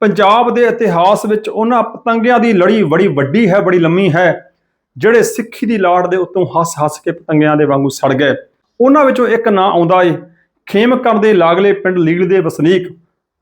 ਪੰਜਾਬ ਦੇ ਇਤਿਹਾਸ ਵਿੱਚ ਉਹਨਾਂ ਪਤੰਗਿਆਂ ਦੀ ਲੜੀ ਬੜੀ ਵੱਡੀ ਹੈ, ਬੜੀ ਲੰਮੀ ਹੈ, ਜਿਹੜੇ ਸਿੱਖੀ ਦੀ ਲਾੜ ਦੇ ਉੱਤੋਂ ਹੱਸ-ਹੱਸ ਕੇ ਪਤੰਗਿਆਂ ਦੇ ਵਾਂਗੂ ਸੜ ਗਏ। ਉਹਨਾਂ ਵਿੱਚੋਂ ਇੱਕ ਨਾਂ ਆਉਂਦਾ ਏ, ਖੇਮਕਰਨ ਦੇ ਲਾਗਲੇ ਪਿੰਡ ਲੀਲ ਦੇ ਵਸਨੀਕ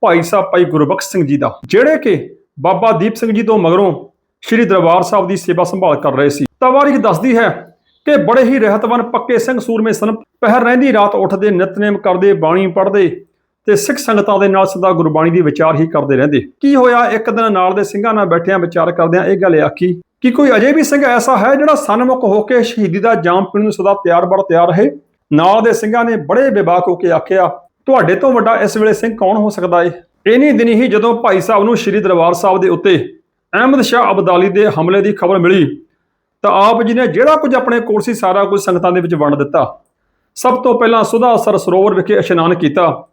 ਭਾਈ ਸਾਹਿਬ, ਭਾਈ ਗੁਰਬਖਸ਼ ਸਿੰਘ ਜੀ ਦਾ, ਜਿਹੜੇ ਕਿ ਬਾਬਾ ਦੀਪ ਸਿੰਘ ਜੀ ਤੋਂ ਮਗਰੋਂ ਸ੍ਰੀ ਦਰਬਾਰ ਸਾਹਿਬ ਦੀ ਸੇਵਾ ਸੰਭਾਲ ਕਰ ਰਹੇ ਸੀ। ਤਵਾਰੀਖ ਦੱਸਦੀ ਹੈ ਕਿ ਬੜੇ ਹੀ ਰਹਿਤਵਨ, ਪੱਕੇ ਸਿੰਘ ਸੂਰਮੇ ਸਨ। ਪਹਿਰ ਰਹਿੰਦੀ ਰਾਤ ਉੱਠਦੇ ਨਿਤਨੇਮ ਕਰਦੇ, ਬਾਣੀ ਪੜ੍ਹਦੇ ਤੇ ਸਿੱਖ ਸੰਗਤਾਂ ਦੇ ਨਾਲ ਸਦਾ ਗੁਰਬਾਣੀ ਦੀ ਵਿਚਾਰ ਹੀ ਕਰਦੇ ਰਹਿੰਦੇ। ਕੀ ਹੋਇਆ? ਇੱਕ ਦਿਨ ਨਾਲ ਦੇ ਸਿੰਘਾਂ ਨਾਲ ਬੈਠਿਆਂ ਵਿਚਾਰ ਕਰਦਿਆਂ ਇਹ ਗੱਲ ਆਖੀ ਕਿ ਕੋਈ ਅਜੇ ਵੀ ਸਿੰਘ ਐਸਾ ਹੈ ਜਿਹੜਾ ਸਨਮੁਖ ਹੋ ਕੇ ਸ਼ਹੀਦੀ ਦਾ ਜਾਮ ਪੀਣ ਨੂੰ ਸਦਾ ਤਿਆਰ ਬੜ ਤਿਆਰ ਰਹੇ? ਨਾਲ ਦੇ ਸਿੰਘਾਂ ਨੇ ਬੜੇ ਬੇਬਾਕ ਹੋ ਕੇ ਆਖਿਆ, ਤੁਹਾਡੇ ਤੋਂ ਵੱਡਾ ਇਸ ਵੇਲੇ ਸਿੰਘ ਕੌਣ ਹੋ ਸਕਦਾ ਏ? ਇਨੀ ਦਿਨੀ ਹੀ ਜਦੋਂ ਭਾਈ ਸਾਹਿਬ ਨੂੰ ਸ੍ਰੀ ਦਰਬਾਰ ਸਾਹਿਬ ਦੇ ਉੱਤੇ ਅਹਿਮਦ ਸ਼ਾਹ ਅਬਦਾਲੀ ਦੇ ਹਮਲੇ ਦੀ ਖਬਰ ਮਿਲੀ, ਤਾਂ ਆਪ ਜੀ ਨੇ ਜਿਹੜਾ ਕੁਝ ਆਪਣੇ ਕੋਲ ਸੀ ਸਾਰਾ ਕੁਝ ਸੰਗਤਾਂ ਦੇ ਵਿੱਚ ਵੰਡ ਦਿੱਤਾ। ਸਭ ਤੋਂ ਪਹਿਲਾਂ ਸੁਧਾ ਸਰ ਸਰੋਵਰ ਵਿਖੇ ਇਸ਼ਨਾਨ ਕੀਤਾ।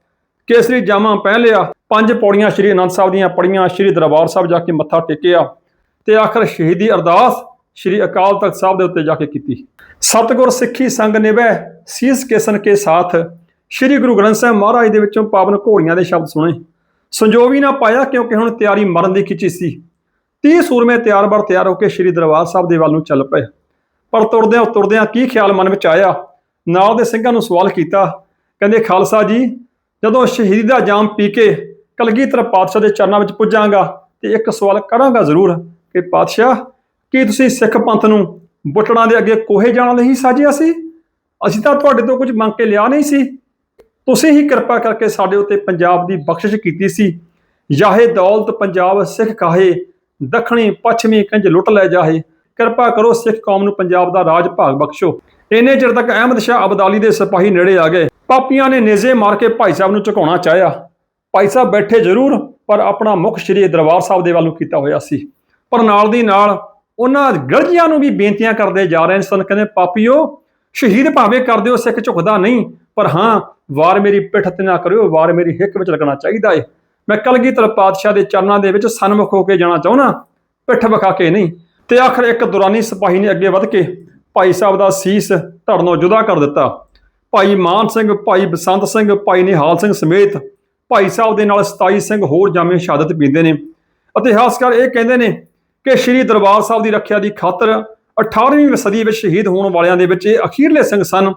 ਕੇਸਰੀ ਜਾਮਾ ਪਹਿਨ ਲਿਆ। ਪੰਜ ਪੌੜੀਆਂ ਸ੍ਰੀ ਅਨੰਦ ਸਾਹਿਬ ਦੀਆਂ ਪੜੀਆਂ ਸ੍ਰੀ ਦਰਬਾਰ ਸਾਹਿਬ ਜਾ ਕੇ ਮੱਥਾ ਟੇਕਿਆ ਤੇ ਆਖਰ ਸ਼ਹੀਦੀ ਅਰਦਾਸ ਸ੍ਰੀ ਅਕਾਲ ਤਖਤ ਸਾਹਿਬ ਦੇ ਉੱਤੇ ਜਾ ਕੇ ਕੀਤੀ। ਸਤਿਗੁਰ ਸਿੱਖੀ ਸੰਗ ਨਿਵੈ ਸੀਸ ਕੇਸਨ ਕੇ ਸਾਥ। ਸ੍ਰੀ ਗੁਰੂ ਗ੍ਰੰਥ ਸਾਹਿਬ ਮਹਾਰਾਜ ਦੇ ਵਿੱਚੋਂ ਪਾਵਨ ਘੋੜੀਆਂ ਦੇ ਸ਼ਬਦ ਸੁਣੇ। ਸੰਜੋਗ ਹੀ ਨਾ ਪਾਇਆ ਕਿਉਂਕਿ ਹੁਣ ਤਿਆਰੀ ਮਰਨ ਦੀ ਖਿੱਚੀ ਸੀ। 30 ਸੂਰਮੇ ਤਿਆਰ ਬਰ ਤਿਆਰ ਹੋ ਕੇ ਸ੍ਰੀ ਦਰਬਾਰ ਸਾਹਿਬ ਦੇ ਵੱਲ ਨੂੰ ਚੱਲ ਪਏ। ਪਰ ਤੁਰਦਿਆਂ ਤੁਰਦਿਆਂ ਕੀ ਖਿਆਲ ਮਨ ਵਿੱਚ ਆਇਆ? ਨਾਲ ਦੇ ਸਿੰਘਾਂ ਨੂੰ ਸਵਾਲ ਕੀਤਾ, ਕਹਿੰਦੇ, ਖਾਲਸਾ ਜੀ ਜਦੋਂ ਸ਼ਹੀਦੀ ਦਾ ਜਾਮ ਪੀ ਕੇ ਕਲਗੀਧਰ ਪਾਤਸ਼ਾਹ ਦੇ ਚਰਨਾਂ ਵਿੱਚ ਪੁੱਜਾਂਗਾ ਤੇ ਇੱਕ ਸਵਾਲ ਕਰਾਂਗਾ ਜ਼ਰੂਰ ਕਿ ਪਾਤਸ਼ਾਹ, ਕੀ ਤੁਸੀਂ ਸਿੱਖ ਪੰਥ ਨੂੰ ਬੁੱਟੜਾਂ ਦੇ ਅੱਗੇ ਕੋਹੇ ਜਾਣ ਲਈ ਸਾਜਿਆ ਸੀ? ਅਸੀਂ ਤਾਂ ਤੁਹਾਡੇ ਤੋਂ ਕੁਝ ਮੰਗ ਕੇ ਲਿਆ ਨਹੀਂ ਸੀ। ਤੁਸੀਂ ਹੀ ਕਿਰਪਾ ਕਰਕੇ ਸਾਡੇ ਉੱਤੇ ਪੰਜਾਬ ਦੀ ਬਖਸ਼ਿਸ਼ ਕੀਤੀ ਸੀ। ਯਾਹੇ ਦੌਲਤ ਪੰਜਾਬ ਸਿੱਖ ਕਾਹੇ, ਦੱਖਣੀ ਪੱਛਮੀ ਕੰਜ ਲੁੱਟ ਲੈ ਜਾਹੇ। ਕਿਰਪਾ ਕਰੋ ਸਿੱਖ ਕੌਮ ਨੂੰ ਪੰਜਾਬ ਦਾ ਰਾਜ ਭਾਗ ਬਖਸ਼ੋ। ਇੰਨੇ ਚਿਰ ਤੱਕ ਅਹਿਮਦ ਸ਼ਾਹ ਅਬਦਾਲੀ ਦੇ ਸਿਪਾਹੀ ਨੇੜੇ ਆ ਗਏ। ਪਾਪੀਆਂ ਨੇ ਨੇਜ਼ੇ ਮਾਰ ਕੇ ਭਾਈ ਸਾਹਿਬ ਨੂੰ ਝੁਕਾਉਣਾ ਚਾਹਿਆ। ਭਾਈ ਸਾਹਿਬ ਬੈਠੇ ਜ਼ਰੂਰ, ਪਰ ਆਪਣਾ ਮੁਖ ਸ਼੍ਰੀ ਦਰਬਾਰ ਸਾਹਿਬ ਦੇ ਵੱਲ ਨੂੰ ਕੀਤਾ ਹੋਇਆ ਸੀ। ਪਰ ਨਾਲ ਦੀ ਨਾਲ ਉਹਨਾਂ ਗਲਜੀਆਂ ਨੂੰ ਵੀ ਬੇਨਤੀਆਂ ਕਰਦੇ ਜਾ ਰਹੇ ਸਨ, ਕਹਿੰਦੇ, ਪਾਪੀਓ, ਸ਼ਹੀਦ ਭਾਵੇਂ ਕਰ ਦਿਓ, ਸਿੱਖ ਝੁਕਦਾ ਨਹੀਂ, ਪਰ ਹਾਂ, ਵਾਰ ਮੇਰੀ ਪਿੱਠ ਤੇ ਨਾ ਕਰਿਓ, ਵਾਰ ਮੇਰੀ ਹਿੱਕ ਵਿੱਚ ਲੱਗਣਾ ਚਾਹੀਦਾ ਏ। ਮੈਂ ਕਲਗੀਧਰ ਪਾਤਸ਼ਾਹ ਦੇ ਚਰਨਾਂ ਦੇ ਵਿੱਚ ਸਨਮੁਖ ਹੋ ਕੇ ਜਾਣਾ ਚਾਹੁੰਨਾ ਪਿੱਠ ਵਿਖਾ ਕੇ ਨਹੀਂ। ਤੇ ਆਖਰ ਇੱਕ ਦੁਰਾਨੀ ਸਿਪਾਹੀ ਨੇ ਅੱਗੇ ਵੱਧ ਕੇ ਭਾਈ ਸਾਹਿਬ ਦਾ ਸੀਸ ਧੜਨੋਂ ਜੁਦਾ ਕਰ ਦਿੱਤਾ। ਭਾਈ ਮਾਨ ਸਿੰਘ, ਭਾਈ ਬਸੰਤ ਸਿੰਘ, ਭਾਈ ਨਿਹਾਲ ਸਿੰਘ ਸਮੇਤ ਭਾਈ ਸਾਹਿਬ ਦੇ ਨਾਲ 27 ਸਿੰਘ ਹੋਰ ਜਾਮੇ ਸ਼ਹਾਦਤ ਪੀਂਦੇ ਨੇ। ਇਤਿਹਾਸਕਾਰ ਇਹ ਕਹਿੰਦੇ ਨੇ ਕਿ ਸ੍ਰੀ ਦਰਬਾਰ ਸਾਹਿਬ ਦੀ ਰੱਖਿਆ ਦੀ ਖਾਤਰ 18ਵੀਂ ਸਦੀ ਵਿੱਚ ਸ਼ਹੀਦ ਹੋਣ ਵਾਲਿਆਂ ਦੇ ਵਿੱਚ ਇਹ ਅਖੀਰਲੇ ਸਿੰਘ ਸਨ,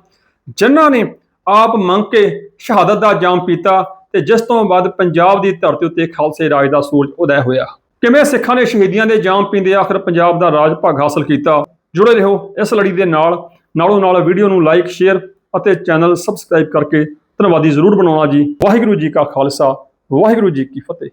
ਜਿਨ੍ਹਾਂ ਨੇ ਆਪ ਮੰਗ ਕੇ ਸ਼ਹਾਦਤ ਦਾ ਜਾਮ ਪੀਤਾ ਤੇ ਜਿਸ ਤੋਂ ਬਾਅਦ ਪੰਜਾਬ ਦੀ ਧਰਤੀ ਉੱਤੇ ਖਾਲਸੇ ਰਾਜ ਦਾ ਸੂਰਜ ਉਦੈ ਹੋਇਆ। ਕਿਵੇਂ ਸਿੱਖਾਂ ਨੇ ਸ਼ਹੀਦੀਆਂ ਦੇ ਜਾਮ ਪੀਂਦੇ ਆਖਰ ਪੰਜਾਬ ਦਾ ਰਾਜ ਭਾਗ ਹਾਸਲ ਕੀਤਾ? ਜੁੜੇ ਰਹੋ ਇਸ ਲੜੀ ਦੇ ਨਾਲ। ਨਾਲੋਂ ਨਾਲ ਵੀਡੀਓ ਨੂੰ ਲਾਈਕ ਸ਼ੇਅਰ ਅਤੇ ਚੈਨਲ ਸਬਸਕ੍ਰਾਈਬ ਕਰਕੇ ਧੰਨਵਾਦੀ ਜ਼ਰੂਰ ਬਣਾਉਣਾ ਜੀ। ਵਾਹਿਗੁਰੂ ਜੀ ਕਾ ਖਾਲਸਾ, ਵਾਹਿਗੁਰੂ ਜੀ ਕੀ ਫਤਿਹ।